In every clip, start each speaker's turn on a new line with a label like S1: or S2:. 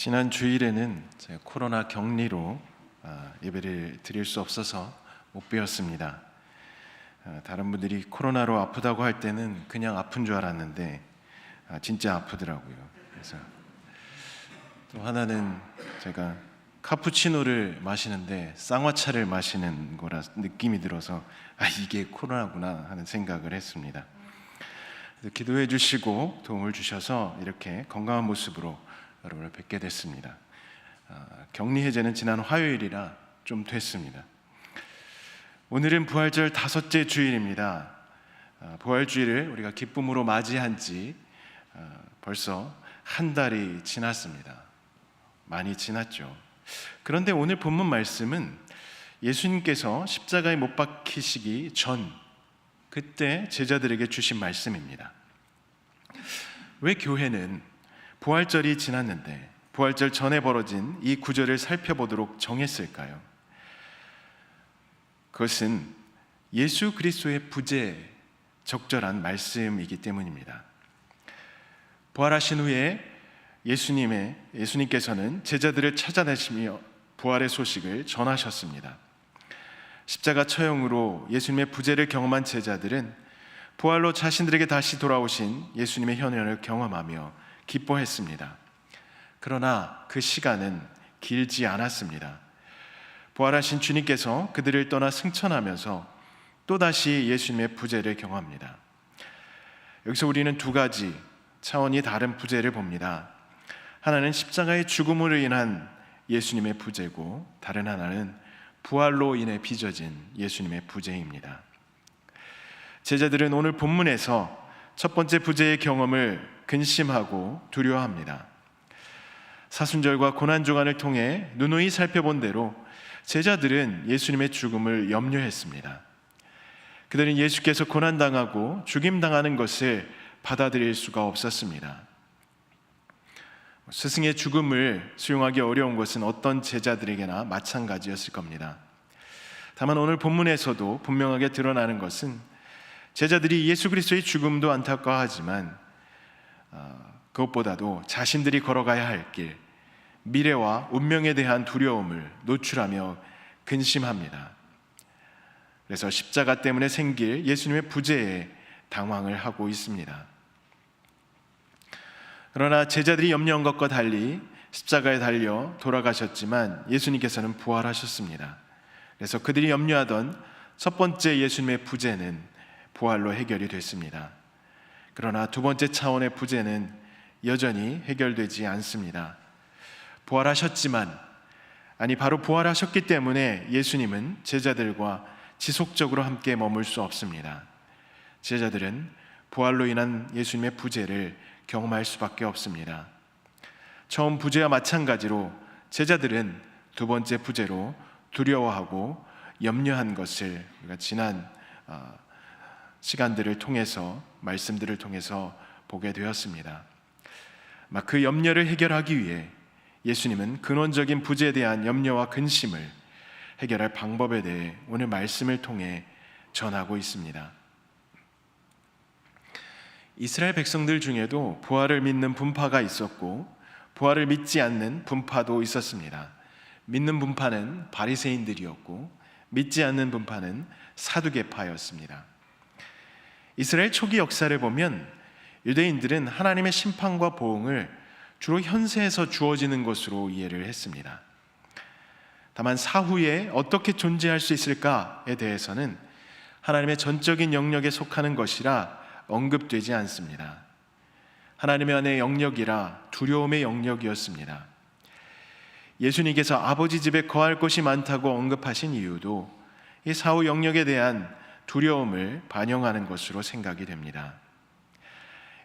S1: 지난 주일에는 코로나 격리로 아, 예배를 드릴 수 없어서 못 배웠습니다. 아, 다른 분들이 코로나로 아프다고 할 때는 그냥 아픈 줄 알았는데 아, 진짜 아프더라고요. 그래서 또 하나는 제가 카푸치노를 마시는데 쌍화차를 마시는 거라 느낌이 들어서 아 이게 코로나구나 하는 생각을 했습니다. 기도해 주시고 도움을 주셔서 이렇게 건강한 모습으로 여러분을 뵙게 됐습니다. 아, 격리 해제는 지난 화요일이라 좀 됐습니다. 오늘은 부활절 다섯째 주일입니다. 아, 부활주일을 우리가 기쁨으로 맞이한 지 아, 벌써 한 달이 지났습니다. 많이 지났죠. 그런데 오늘 본문 말씀은 예수님께서 십자가에 못 박히시기 전 그때 제자들에게 주신 말씀입니다. 왜 교회는 부활절이 지났는데 부활절 전에 벌어진 이 구절을 살펴보도록 정했을까요? 그것은 예수 그리스도의 부재 적절한 말씀이기 때문입니다. 부활하신 후에 예수님의 예수님께서는 제자들을 찾아내시며 부활의 소식을 전하셨습니다. 십자가 처형으로 예수님의 부재를 경험한 제자들은 부활로 자신들에게 다시 돌아오신 예수님의 현현을 경험하며 기뻐했습니다. 그러나 그 시간은 길지 않았습니다. 부활하신 주님께서 그들을 떠나 승천하면서 또다시 예수님의 부재를 경험합니다. 여기서 우리는 두 가지 차원이 다른 부재를 봅니다. 하나는 십자가의 죽음으로 인한 예수님의 부재고 다른 하나는 부활로 인해 빚어진 예수님의 부재입니다. 제자들은 오늘 본문에서 첫 번째 부재의 경험을 근심하고 두려워합니다. 사순절과 고난 주간을 통해 누누이 살펴본 대로 제자들은 예수님의 죽음을 염려했습니다. 그들은 예수께서 고난 당하고 죽임 당하는 것을 받아들일 수가 없었습니다. 스승의 죽음을 수용하기 어려운 것은 어떤 제자들에게나 마찬가지였을 겁니다. 다만 오늘 본문에서도 분명하게 드러나는 것은 제자들이 예수 그리스도의 죽음도 안타까워하지만 어, 그것보다도 자신들이 걸어가야 할 길, 미래와 운명에 대한 두려움을 노출하며 근심합니다. 그래서 십자가 때문에 생길 예수님의 부재에 당황을 하고 있습니다. 그러나 제자들이 염려한 것과 달리 십자가에 달려 돌아가셨지만 예수님께서는 부활하셨습니다. 그래서 그들이 염려하던 첫 번째 예수님의 부재는 부활로 해결이 됐습니다. 그러나 두 번째 차원의 부재는 여전히 해결되지 않습니다. 부활하셨지만 아니 바로 부활하셨기 때문에 예수님은 제자들과 지속적으로 함께 머물 수 없습니다. 제자들은 부활로 인한 예수님의 부재를 경험할 수밖에 없습니다. 처음 부재와 마찬가지로 제자들은 두 번째 부재로 두려워하고 염려한 것을 우리가 지난 어, 시간들을 통해서 말씀들을 통해서 보게 되었습니다. 그 염려를 해결하기 위해 예수님은 근원적인 부재에 대한 염려와 근심을 해결할 방법에 대해 오늘 말씀을 통해 전하고 있습니다. 이스라엘 백성들 중에도 부활을 믿는 분파가 있었고 부활을 믿지 않는 분파도 있었습니다. 믿는 분파는 바리새인들이었고 믿지 않는 분파는 사두개파였습니다. 이스라엘 초기 역사를 보면 유대인들은 하나님의 심판과 보응을 주로 현세에서 주어지는 것으로 이해를 했습니다. 다만 사후에 어떻게 존재할 수 있을까에 대해서는 하나님의 전적인 영역에 속하는 것이라 언급되지 않습니다. 하나님의 안의 영역이라 두려움의 영역이었습니다. 예수님께서 아버지 집에 거할 곳이 많다고 언급하신 이유도 이 사후 영역에 대한 두려움을 반영하는 것으로 생각이 됩니다.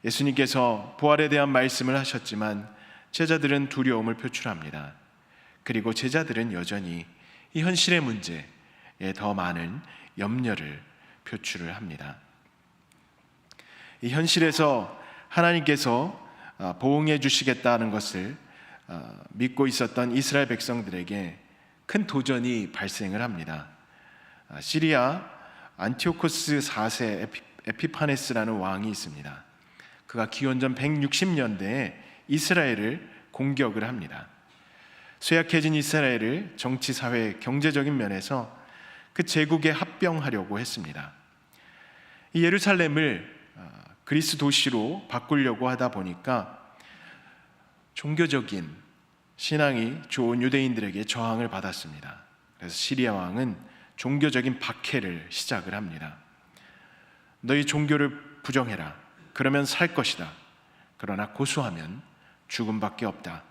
S1: 예수님께서 부활에 대한 말씀을 하셨지만 제자들은 두려움을 표출합니다. 그리고 제자들은 여전히 이 현실의 문제에 더 많은 염려를 표출을 합니다. 이 현실에서 하나님께서 아, 보응해 주시겠다는 것을 아, 믿고 있었던 이스라엘 백성들에게 큰 도전이 발생을 합니다. 아, 시리아 안티오코스 4세 에피파네스라는 왕이 있습니다. 그가 기원전 160년대에 이스라엘을 공격을 합니다. 쇠약해진 이스라엘을 정치, 사회, 경제적인 면에서 그 제국에 합병하려고 했습니다. 이 예루살렘을 아, 그리스 도시로 바꾸려고 하다 보니까 종교적인 신앙이 좋은 유대인들에게 저항을 받았습니다. 그래서 시리아 왕은 종교적인 박해를 시작을 합니다. 너희 종교를 부정해라. 그러면 살 것이다. 그러나 고수하면 죽음밖에 없다.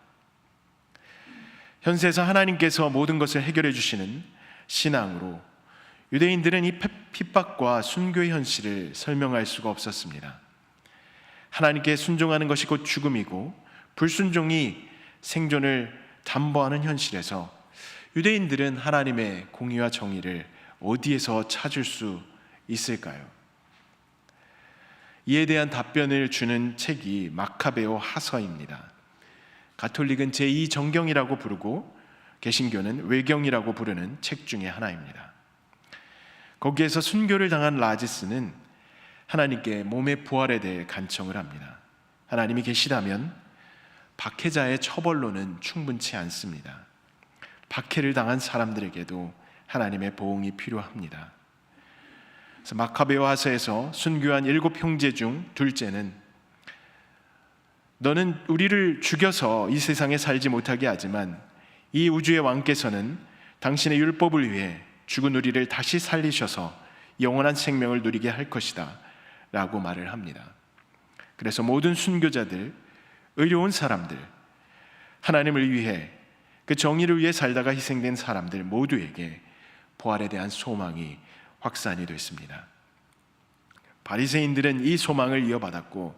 S1: 현세에서 하나님께서 모든 것을 해결해 주시는 신앙으로 유대인들은 이 핍박과 순교의 현실을 설명할 수가 없었습니다. 하나님께 순종하는 것이 곧 죽음이고 불순종이 생존을 담보하는 현실에서 유대인들은 하나님의 공의와 정의를 어디에서 찾을 수 있을까요? 이에 대한 답변을 주는 책이 마카베오 하서입니다. 가톨릭은 제2 정경이라고 부르고 개신교는 외경이라고 부르는 책 중에 하나입니다. 거기에서 순교를 당한 라지스는 하나님께 몸의 부활에 대해 간청을 합니다. 하나님이 계시다면 박해자의 처벌로는 충분치 않습니다. 박해를 당한 사람들에게도 하나님의 보응이 필요합니다. 그래서 마카베오 하서에서 순교한 일곱 형제 중 둘째는 너는 우리를 죽여서 이 세상에 살지 못하게 하지만 이 우주의 왕께서는 당신의 율법을 위해 죽은 우리를 다시 살리셔서 영원한 생명을 누리게 할 것이다. 라고 말을 합니다. 그래서 모든 순교자들, 의로운 사람들, 하나님을 위해 그 정의를 위해 살다가 희생된 사람들 모두에게 부활에 대한 소망이 확산이 됐습니다. 바리새인들은 이 소망을 이어받았고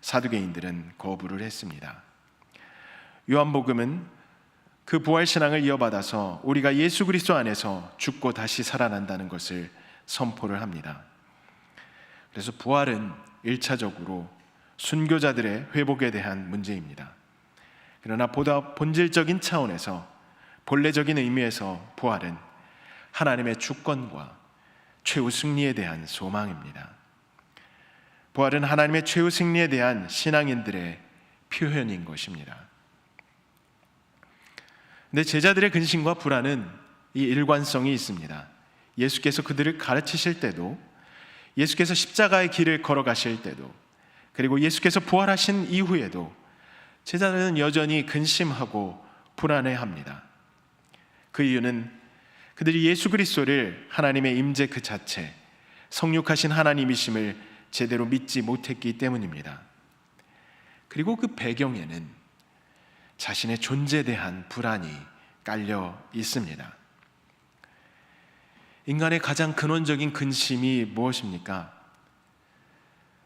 S1: 사두개인들은 거부를 했습니다. 요한복음은 그 부활 신앙을 이어받아서 우리가 예수 그리스도 안에서 죽고 다시 살아난다는 것을 선포를 합니다. 그래서 부활은 일차적으로 순교자들의 회복에 대한 문제입니다. 그러나 보다 본질적인 차원에서 본래적인 의미에서 부활은 하나님의 주권과 최후 승리에 대한 소망입니다. 부활은 하나님의 최후 승리에 대한 신앙인들의 표현인 것입니다. 근데 제자들의 근심과 불안은 이 일관성이 있습니다. 예수께서 그들을 가르치실 때도 예수께서 십자가의 길을 걸어가실 때도 그리고 예수께서 부활하신 이후에도 제자들은 여전히 근심하고 불안해합니다. 그 이유는 그들이 예수 그리스도를 하나님의 임재 그 자체, 성육하신 하나님이심을 제대로 믿지 못했기 때문입니다. 그리고 그 배경에는 자신의 존재에 대한 불안이 깔려 있습니다. 인간의 가장 근원적인 근심이 무엇입니까?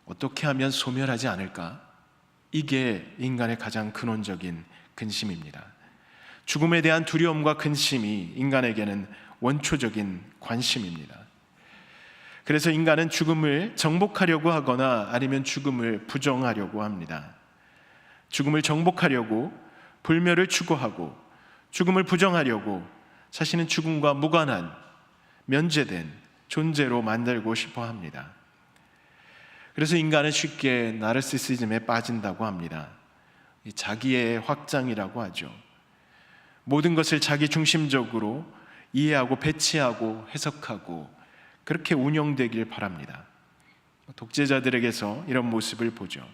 S1: 어떻게 하면 소멸하지 않을까? 이게 인간의 가장 근원적인 근심입니다. 죽음에 대한 두려움과 근심이 인간에게는 원초적인 관심입니다. 그래서 인간은 죽음을 정복하려고 하거나 아니면 죽음을 부정하려고 합니다. 죽음을 정복하려고 불멸을 추구하고 죽음을 부정하려고 자신은 죽음과 무관한 면제된 존재로 만들고 싶어 합니다. 그래서 인간은 쉽게 나르시시즘에 빠진다고 합니다. 자기의 확장이라고 하죠. 모든 것을 자기 중심적으로 이해하고 배치하고 해석하고 그렇게 운영되길 바랍니다. 독재자들에게서 이런 모습을 보죠.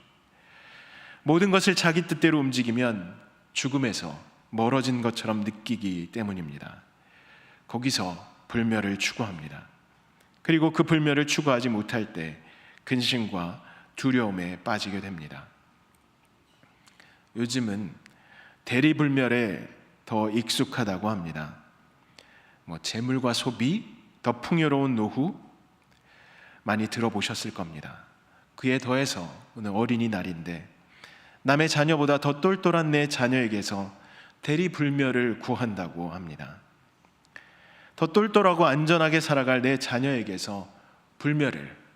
S1: 모든 것을 자기 뜻대로 움직이면 죽음에서 멀어진 것처럼 느끼기 때문입니다. 거기서 불멸을 추구합니다. 그리고 그 불멸을 추구하지 못할 때 근심과 두려움에 빠지게 됩니다. 요즘은 대리불멸에 더 익숙하다고 합니다. 뭐 재물과 소비, 더 풍요로운 노후 많이 들어보셨을 겁니다. 그에 더해서 오늘 어린이날인데 남의 자녀보다 더 똘똘한 내 자녀에게서 대리불멸을 구한다고 합니다. 더 똘똘하고 안전하게 살아갈 내 자녀에게서 불멸을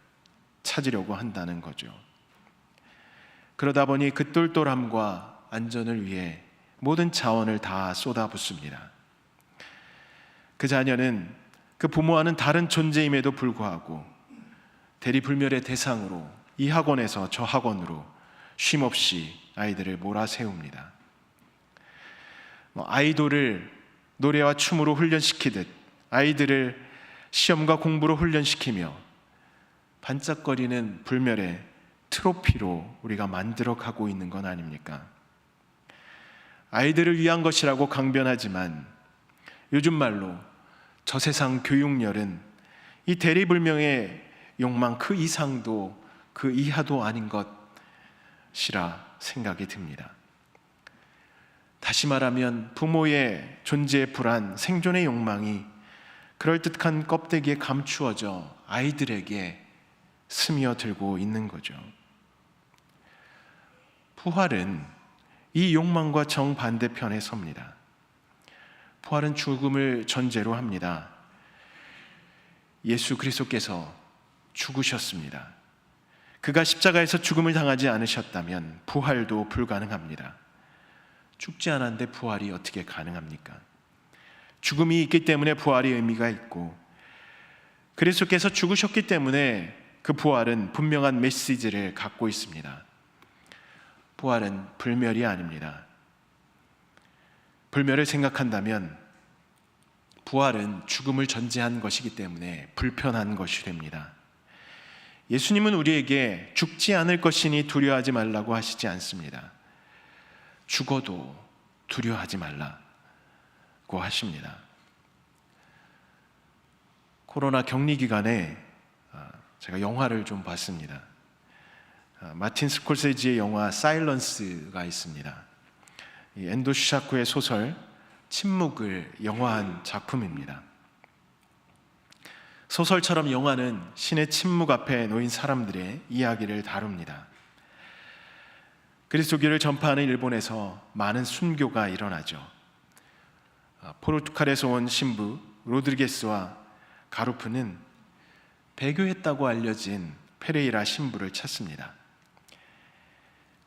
S1: 찾으려고 한다는 거죠. 그러다 보니 그 똘똘함과 안전을 위해 모든 자원을 다 쏟아붓습니다. 그 자녀는 그 부모와는 다른 존재임에도 불구하고 대리불멸의 대상으로 이 학원에서 저 학원으로 쉼 없이 아이들을 몰아세웁니다. 뭐 아이돌을 노래와 춤으로 훈련시키듯 아이들을 시험과 공부로 훈련시키며 반짝거리는 불멸의 트로피로 우리가 만들어 가고 있는 건 아닙니까? 아이들을 위한 것이라고 강변하지만 요즘 말로 저 세상 교육열은 이 대리불명의 욕망 그 이상도 그 이하도 아닌 것이라 생각이 듭니다. 다시 말하면 부모의 존재의 불안, 생존의 욕망이 그럴듯한 껍데기에 감추어져 아이들에게 스며들고 있는 거죠. 부활은 이 욕망과 정반대편에 섭니다. 부활은 죽음을 전제로 합니다. 예수 그리스도께서 죽으셨습니다. 그가 십자가에서 죽음을 당하지 않으셨다면 부활도 불가능합니다. 죽지 않았는데 부활이 어떻게 가능합니까? 죽음이 있기 때문에 부활이 의미가 있고 그리스도께서 죽으셨기 때문에 그 부활은 분명한 메시지를 갖고 있습니다. 부활은 불멸이 아닙니다. 불멸을 생각한다면 부활은 죽음을 전제한 것이기 때문에 불편한 것이 됩니다. 예수님은 우리에게 죽지 않을 것이니 두려워하지 말라고 하시지 않습니다. 죽어도 두려워하지 말라고 하십니다. 코로나 격리 기간에 아, 제가 영화를 좀 봤습니다. 아, 마틴 스콜세지의 영화 사일런스가 있습니다. 이 엔도 슈샤쿠의 소설 침묵을 영화한 작품입니다. 소설처럼 영화는 신의 침묵 앞에 놓인 사람들의 이야기를 다룹니다. 그리스도교를 전파하는 일본에서 많은 순교가 일어나죠. 아, 포르투갈에서 온 신부 로드리게스와 가루프는 배교했다고 알려진 페레이라 신부를 찾습니다.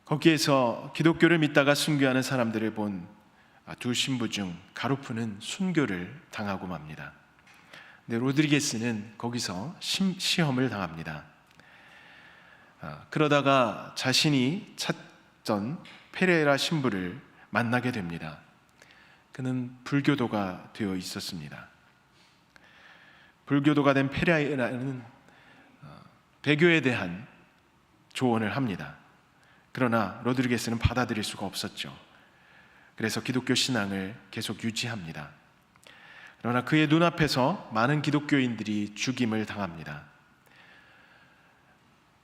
S1: 거기에서 기독교를 믿다가 순교하는 사람들을 본 두 신부 중 가루프는 순교를 당하고 맙니다. 근데 로드리게스는 거기서 시험을 당합니다. 아, 그러다가 자신이 찾던 페레라 신부를 만나게 됩니다. 그는 불교도가 되어 있었습니다. 불교도가 된 어, 배교에 대한 조언을 합니다. 그러나 로드리게스는 받아들일 수가 없었죠. 그래서 기독교 신앙을 계속 유지합니다. 그러나 그의 눈앞에서 많은 기독교인들이 죽임을 당합니다.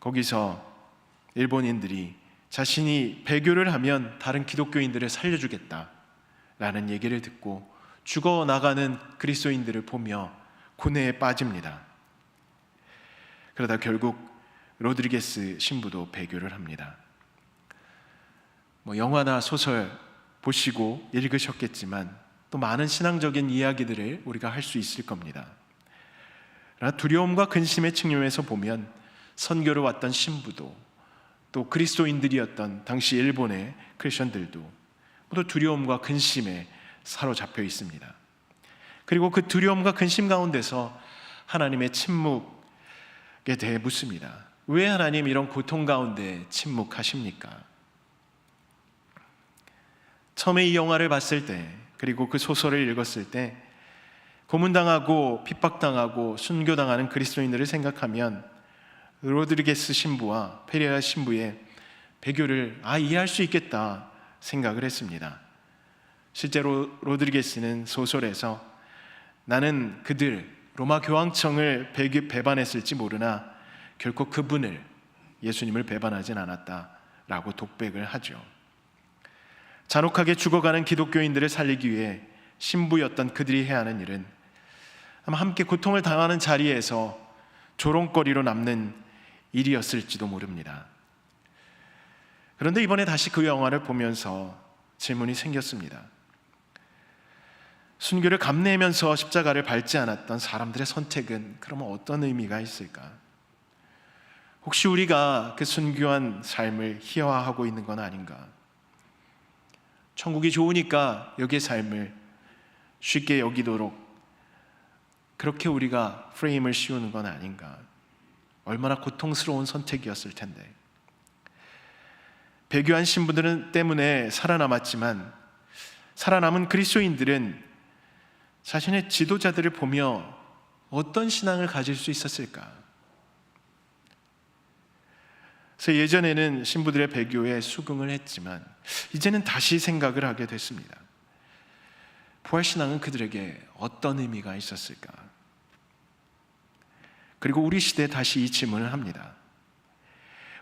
S1: 거기서 일본인들이 자신이 배교를 하면 다른 기독교인들을 살려주겠다라는 얘기를 듣고 죽어 나가는 그리스도인들을 보며 고뇌에 빠집니다. 그러다 결국 로드리게스 신부도 배교를 합니다. 뭐 영화나 소설 보시고 읽으셨겠지만 또 많은 신앙적인 이야기들을 우리가 할 수 있을 겁니다. 두려움과 근심의 측면에서 보면 선교를 왔던 신부도 또 그리스도인들이었던 당시 일본의 크리스천들도 모두 두려움과 근심에 사로잡혀 있습니다. 그리고 그 두려움과 근심 가운데서 하나님의 침묵에 대해 묻습니다. 왜 하나님 이런 고통 가운데 침묵하십니까? 처음에 이 영화를 봤을 때 그리고 그 소설을 읽었을 때 고문당하고 핍박당하고 순교당하는 그리스도인들을 생각하면 로드리게스 신부와 페리아 신부의 배교를 아 이해할 수 있겠다 생각을 했습니다. 실제로 로드리게스는 소설에서 나는 그들 로마 교황청을 배반했을지 모르나 결코 그분을 예수님을 배반하진 않았다라고 독백을 하죠. 잔혹하게 죽어가는 기독교인들을 살리기 위해 신부였던 그들이 해야 하는 일은 함께 고통을 당하는 자리에서 조롱거리로 남는 일이었을지도 모릅니다. 그런데 이번에 다시 그 영화를 보면서 질문이 생겼습니다. 순교를 감내면서 십자가를 밟지 않았던 사람들의 선택은 그러면 어떤 의미가 있을까? 혹시 우리가 그 순교한 삶을 희화화하고 있는 건 아닌가? 천국이 좋으니까 여기의 삶을 쉽게 여기도록 그렇게 우리가 프레임을 씌우는 건 아닌가. 얼마나 고통스러운 선택이었을 텐데. 배교한 신부들은 때문에 살아남았지만 살아남은 그리스도인들은 자신의 지도자들을 보며 어떤 신앙을 가질 수 있었을까? 그래서 예전에는 신부들의 배교에 수긍을 했지만 이제는 다시 생각을 하게 됐습니다. 부활 신앙은 그들에게 어떤 의미가 있었을까? 그리고 우리 시대에 다시 이 질문을 합니다.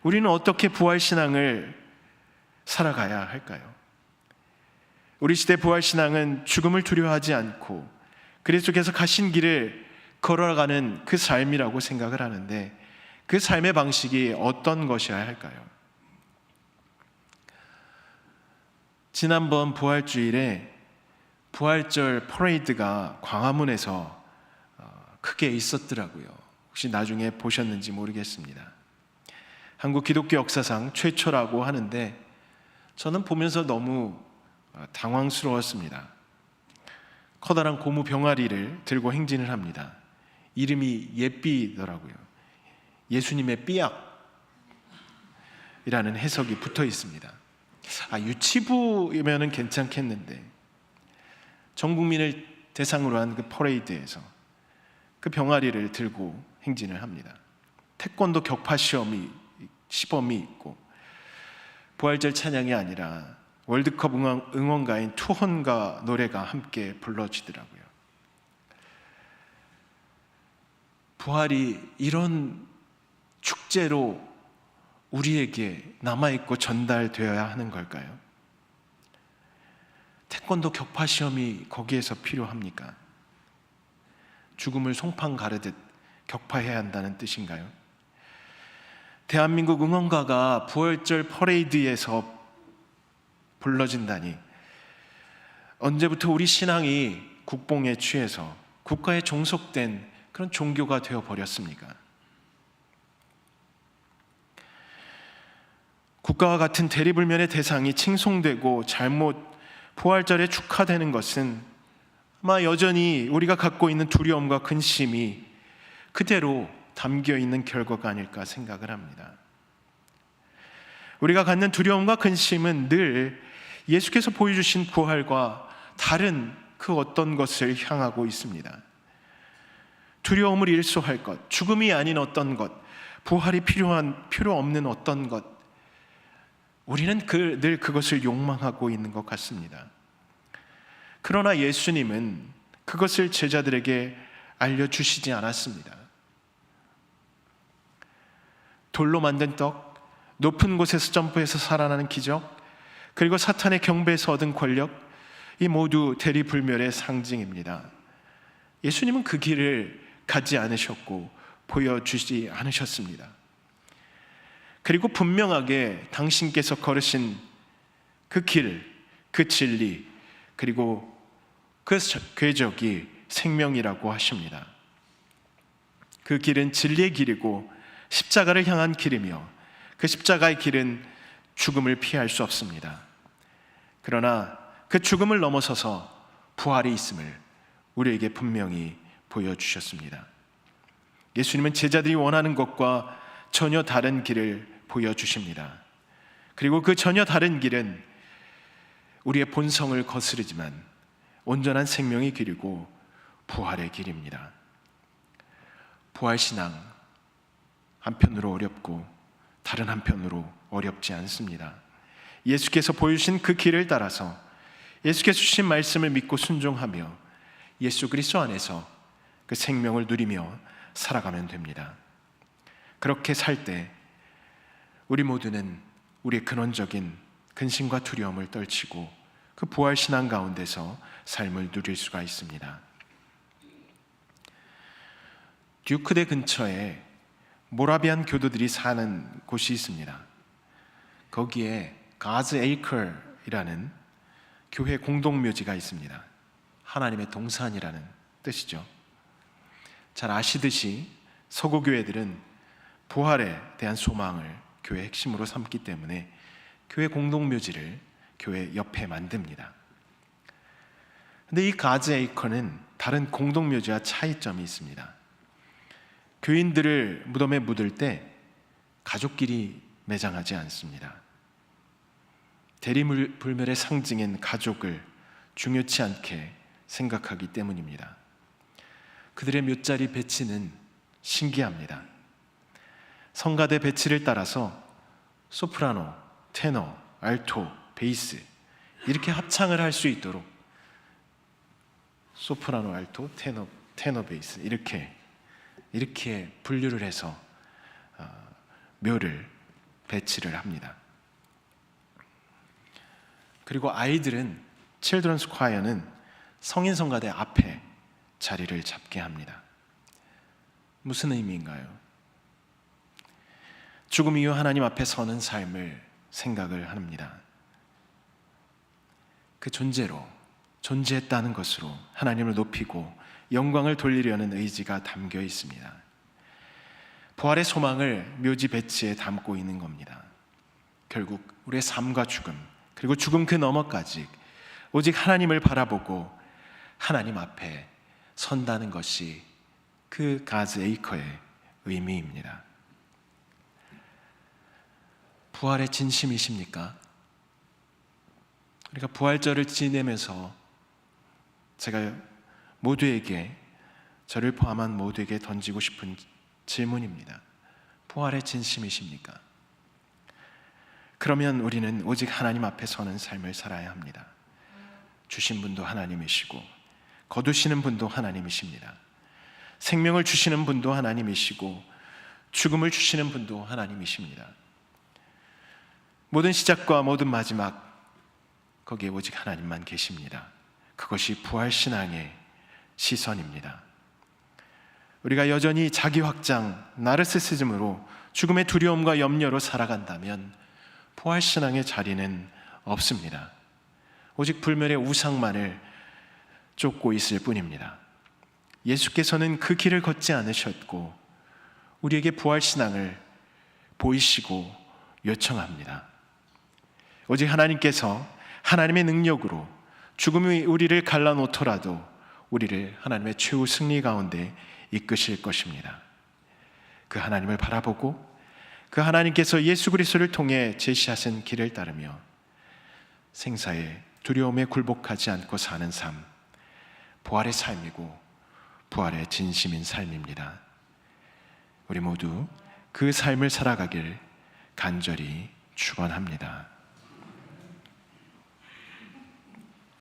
S1: 우리는 어떻게 부활 신앙을 살아가야 할까요? 우리 시대 부활 신앙은 죽음을 두려워하지 않고 그리스도께서 가신 길을 걸어가는 그 삶이라고 생각을 하는데 그 삶의 방식이 어떤 것이어야 할까요? 지난번 부활주일에 부활절 퍼레이드가 광화문에서 어, 크게 있었더라고요. 혹시 나중에 보셨는지 모르겠습니다. 한국 기독교 역사상 최초라고 하는데 저는 보면서 너무 어, 당황스러웠습니다. 커다란 고무 병아리를 들고 행진을 합니다. 이름이 예삐더라고요. 예수님의 삐약이라는 해석이 붙어 있습니다. 아, 유치부이면은 괜찮겠는데 전 국민을 대상으로 한 그 퍼레이드에서 그 병아리를 들고 행진을 합니다. 태권도 격파 시험이 시범이 있고 부활절 찬양이 아니라 월드컵 응원, 응원 가인 투혼가 노래가 함께 불러지더라고요. 부활이 이런 축제로 우리에게 남아있고 전달되어야 하는 걸까요? 태권도 격파 시험이 거기에서 필요합니까? 죽음을 송판 가르듯 격파해야 한다는 뜻인가요? 대한민국 응원가가 부활절 퍼레이드에서 불러진다니 언제부터 우리 신앙이 국뽕에 취해서 국가에 종속된 그런 종교가 되어 버렸습니까? 국가와 같은 대리불면의 대상이 칭송되고 잘못 부활절에 축하되는 것은 아마 여전히 우리가 갖고 있는 두려움과 근심이 그대로 담겨 있는 결과가 아닐까 생각을 합니다. 우리가 갖는 두려움과 근심은 늘 예수께서 보여주신 부활과 다른 그 어떤 것을 향하고 있습니다. 두려움을 일소할 것, 죽음이 아닌 어떤 것, 부활이 필요한 필요 없는 어떤 것, 우리는 그, 늘 그것을 욕망하고 있는 것 같습니다. 그러나 예수님은 그것을 제자들에게 알려주시지 않았습니다. 돌로 만든 떡, 높은 곳에서 점프해서 살아나는 기적, 그리고 사탄의 경배에서 얻은 권력, 이 모두 대리불멸의 상징입니다. 예수님은 그 길을 가지 않으셨고 보여주지 않으셨습니다. 그리고 분명하게 당신께서 걸으신 그 길, 그 진리, 그리고 그 궤적이 생명이라고 하십니다. 그 길은 진리의 길이고 십자가를 향한 길이며 그 십자가의 길은 죽음을 피할 수 없습니다. 그러나 그 죽음을 넘어서서 부활이 있음을 우리에게 분명히 보여주셨습니다. 예수님은 제자들이 원하는 것과 전혀 다른 길을 보여주십니다. 그리고 그 전혀 다른 길은 우리의 본성을 거스르지만 온전한 생명의 길이고 부활의 길입니다. 부활신앙 한편으로 어렵고 다른 한편으로 어렵지 않습니다. 예수께서 보여주신 그 길을 따라서 예수께서 주신 말씀을 믿고 순종하며 예수 그리스도 안에서 그 생명을 누리며 살아가면 됩니다. 그렇게 살 때 우리 모두는 우리의 근원적인 근심과 두려움을 떨치고 그 부활 신앙 가운데서 삶을 누릴 수가 있습니다. 듀크대 근처에 모라비안 교도들이 사는 곳이 있습니다. 거기에 가즈 에이컬이라는 교회 공동묘지가 있습니다. 하나님의 동산이라는 뜻이죠. 잘 아시듯이 서구 교회들은 부활에 대한 소망을 교회 핵심으로 삼기 때문에 교회 공동묘지를 교회 옆에 만듭니다. 근데 이 가즈 에이커는 다른 공동묘지와 차이점이 있습니다. 교인들을 무덤에 묻을 때 가족끼리 매장하지 않습니다. 대리불멸의 상징인 가족을 중요치 않게 생각하기 때문입니다. 그들의 묫자리 배치는 신기합니다. 성가대 배치를 따라서 소프라노, 테너, 알토, 베이스 이렇게 합창을 할 수 있도록 소프라노, 알토, 테너, 테너, 베이스 이렇게 이렇게 분류를 해서 어, 묘를 배치를 합니다. 그리고 아이들은 칠드런스 콰이어는 성인 성가대 앞에 자리를 잡게 합니다. 무슨 의미인가요? 죽음 이후 하나님 앞에 서는 삶을 생각을 합니다. 그 존재로 존재했다는 것으로 하나님을 높이고 영광을 돌리려는 의지가 담겨 있습니다. 부활의 소망을 묘지 배치에 담고 있는 겁니다. 결국 우리의 삶과 죽음 그리고 죽음 그 너머까지 오직 하나님을 바라보고 하나님 앞에 선다는 것이 그 가즈 에이커의 의미입니다. 부활의 진심이십니까? 우리가 부활절을 지내면서 제가 모두에게 저를 포함한 모두에게 던지고 싶은 질문입니다. 부활의 진심이십니까? 그러면 우리는 오직 하나님 앞에 서는 삶을 살아야 합니다. 주신 분도 하나님이시고 거두시는 분도 하나님이십니다. 생명을 주시는 분도 하나님이시고 죽음을 주시는 분도 하나님이십니다. 모든 시작과 모든 마지막 거기에 오직 하나님만 계십니다. 그것이 부활 신앙의 시선입니다. 우리가 여전히 자기 확장, 나르시시즘으로 죽음의 두려움과 염려로 살아간다면 부활 신앙의 자리는 없습니다. 오직 불멸의 우상만을 쫓고 있을 뿐입니다. 예수께서는 그 길을 걷지 않으셨고 우리에게 부활 신앙을 보이시고 요청합니다. 오직 하나님께서 하나님의 능력으로 죽음이 우리를 갈라놓더라도 우리를 하나님의 최후 승리 가운데 이끄실 것입니다. 그 하나님을 바라보고 그 하나님께서 예수 그리스도를 통해 제시하신 길을 따르며 생사의 두려움에 굴복하지 않고 사는 삶, 부활의 삶이고 부활의 진심인 삶입니다. 우리 모두 그 삶을 살아가길 간절히 축원합니다.